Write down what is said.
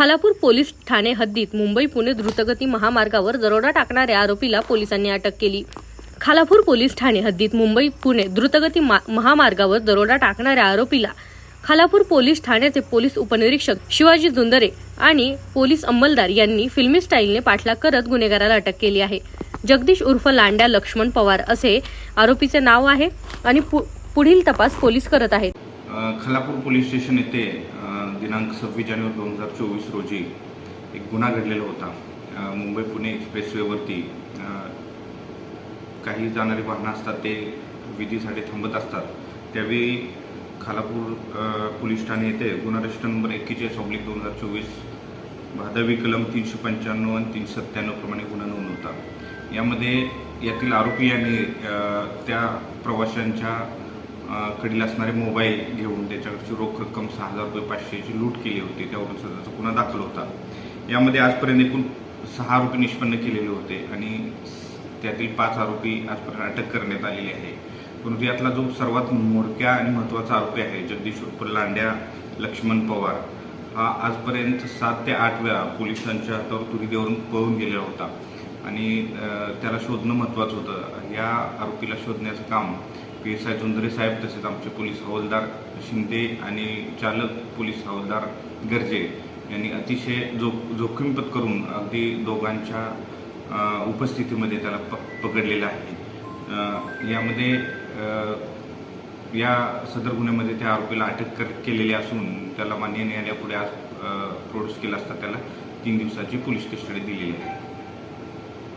Khalapur police Thane हद्दीत मुंबई पुणे द्रुतगती महामार्गावर दरोडा टाकणाऱ्या आरोपीला पोलिसांनी अटक केली. खालापूर पोलीस ठाणे हद्दीत मुंबई पुणे द्रुतगती महामार्गावर दरोडा टाकणाऱ्या आरोपीला खालापूर पोलीस ठाण्याचे पोलीस उपनिरीक्षक शिवाजी जुंदरे आणि पोलीस अंमलदार यांनी फिल्मी स्टाईलने पाठलाग करत गुन्हेगाराला अटक केली आहे. जगदीश उर्फ लांड्या लक्ष्मण पवार असे आरोपीचे नाव आहे आणि पुढील तपास पोलीस करत आहेत. खालापूर पोलीस स्टेशन येथे दिनांक सव्वीस जानेवारी दोन हजार चोवीस रोजी एक गुन्हा घडलेला होता. मुंबई पुणे एक्सप्रेसवेवरती काही जाणारी वाहनं असतात ते विधीसाठी थांबत असतात. त्यावेळी खालापूर पोलीस ठाणे येथे गुन्हा रजिस्टर नंबर एक्केचाळीस ऑब्लिक दोन हजार चोवीस भादवी कलम तीनशे पंच्याण्णव आणि तीनशे सत्त्याण्णव प्रमाणे गुन्हा नोंद होता. यामध्ये यातील आरोपी यांनी त्या प्रवाशांच्या कडील असणारे मोबाईल घेऊन त्याच्याकडची रोख रक्कम सहा हजार रुपये पाचशेची लूट केली होती. त्यावरून सदरचा गुन्हा दाखल होता. यामध्ये आजपर्यंत एकूण सहा आरोपी निष्पन्न केलेले होते आणि त्यातील पाच आरोपी आजपर्यंत अटक करण्यात आलेली आहे परंतु यातला जो सर्वात मोडक्या आणि महत्त्वाचा आरोपी आहे जगदीश उर्फ लांड्या लक्ष्मण पवार हा आजपर्यंत सात ते आठ वेळा पोलिसांच्या हातावर तुरी देऊन पळून गेलेला होता. आणि त्याला शोधणं महत्त्वाचं होतं. या आरोपीला शोधण्याचं काम पी एस आय चुंदरे साहेब तसेच आमचे पोलीस हवालदार शिंदे आणि चालक पोलीस हवालदार गर्जे यांनी अतिशय जो जोखीम करून अगदी दोघांच्या उपस्थितीमध्ये त्याला प पकडलेलं आहे. यामध्ये या सदर गुन्ह्यामध्ये त्या आरोपीला अटक कर केलेली असून त्याला मान्य न्यायालयापुढे आज प्रोड्यूस केला असता त्याला तीन दिवसाची पोलीस कस्टडी दिलेली आहे.